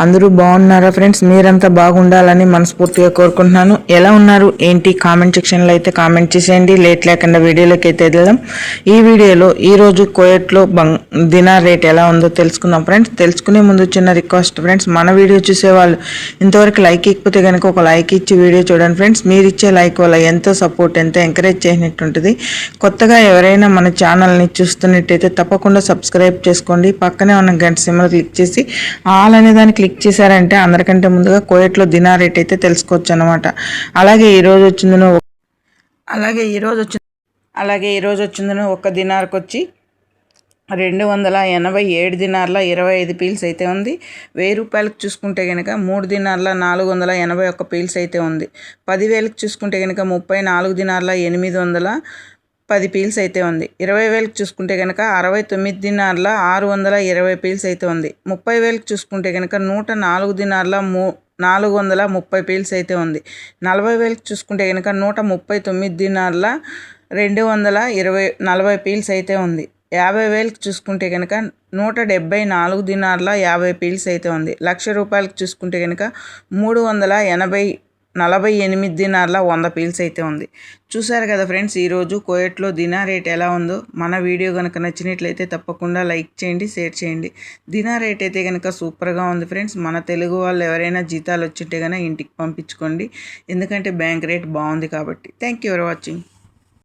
అందరూ బాగున్నారా ఫ్రెండ్స్? మీరంతా బాగుండాలని మనస్ఫూర్తిగా కోరుకుంటున్నాను. ఎలా ఉన్నారు? ఏంటి? కామెంట్ సెక్షన్లో అయితే కామెంట్ చేసేయండి. లేట్ లేకుండా వీడియోలోకి అయితే వెళ్దాం. ఈ వీడియోలో ఈరోజు కోయట్లో బంగ్ దినార్ రేట్ ఎలా ఉందో తెలుసుకుందాం ఫ్రెండ్స్. తెలుసుకునే ముందు చిన్న రిక్వెస్ట్ ఫ్రెండ్స్. మన వీడియో చూసేవాళ్ళు ఇంతవరకు లైక్ ఇకపోతే కనుక ఒక లైక్ ఇచ్చి వీడియో చూడండి ఫ్రెండ్స్. మీరు ఇచ్చే లైక్ వల్ల ఎంతో సపోర్ట్ ఎంతో ఎంకరేజ్ చేసినట్టుంటుంది. కొత్తగా ఎవరైనా మన ఛానల్ని చూస్తున్నట్టయితే తప్పకుండా సబ్స్క్రైబ్ చేసుకోండి. పక్కనే ఉన్న గంట సిమ్మలు క్లిక్ చేసి ఆల్ అనే క్లిక్ చేశారంటే అందరికంటే ముందుగా కోయట్లో దినా రేట్ అయితే తెలుసుకోవచ్చు అనమాట అలాగే ఈరోజు వచ్చిందను అలాగే ఈరోజు వచ్చి అలాగే ఈరోజు వచ్చిందను ఒక దినార్కి వచ్చి రెండు వందల ఎనభై ఏడు దినార్ల ఇరవై ఐదు పీల్స్ అయితే ఉంది. వెయ్యి రూపాయలకు చూసుకుంటే కనుక మూడు దినార్ల నాలుగు వందల ఎనభై ఒక్క పీల్స్ అయితే ఉంది. పదివేలకు చూసుకుంటే కనుక ముప్పై నాలుగు దినార్ల ఎనిమిది వందల పది పీల్స్ అయితే ఉంది. ఇరవై వేలకు చూసుకుంటే కనుక అరవై తొమ్మిది దినార్ల ఆరు వందల ఇరవై పీల్స్ అయితే ఉంది. ముప్పై వేలకు చూసుకుంటే కనుక నూట నాలుగు దినార్ల మూ నాలుగు వందల ముప్పై పీల్స్ అయితే ఉంది. నలభై వేలకు చూసుకుంటే కనుక నూట ముప్పై తొమ్మిది దినార్ల రెండు వందల ఇరవై నలభై పీల్స్ అయితే ఉంది. యాభై వేలకు చూసుకుంటే కనుక నూట డెబ్బై నాలుగు దినార్ల యాభై పీల్స్ అయితే ఉంది. లక్ష రూపాయలకు చూసుకుంటే కనుక మూడు వందల ఎనభై నలభై ఎనిమిది దినార్ల వంద పీల్స్ అయితే ఉంది. చూసారు కదా ఫ్రెండ్స్ ఈరోజు కోయట్లో దినా రేట్ ఎలా ఉందో? మన వీడియో కనుక నచ్చినట్లయితే తప్పకుండా లైక్ చేయండి షేర్ చేయండి. దినా రేట్ అయితే కనుక సూపర్గా ఉంది ఫ్రెండ్స్. మన తెలుగు వాళ్ళు ఎవరైనా జీతాలు వచ్చింటే కనుక ఇంటికి పంపించుకోండి. ఎందుకంటే బ్యాంక్ రేట్ బాగుంది కాబట్టి. Thank you for watching.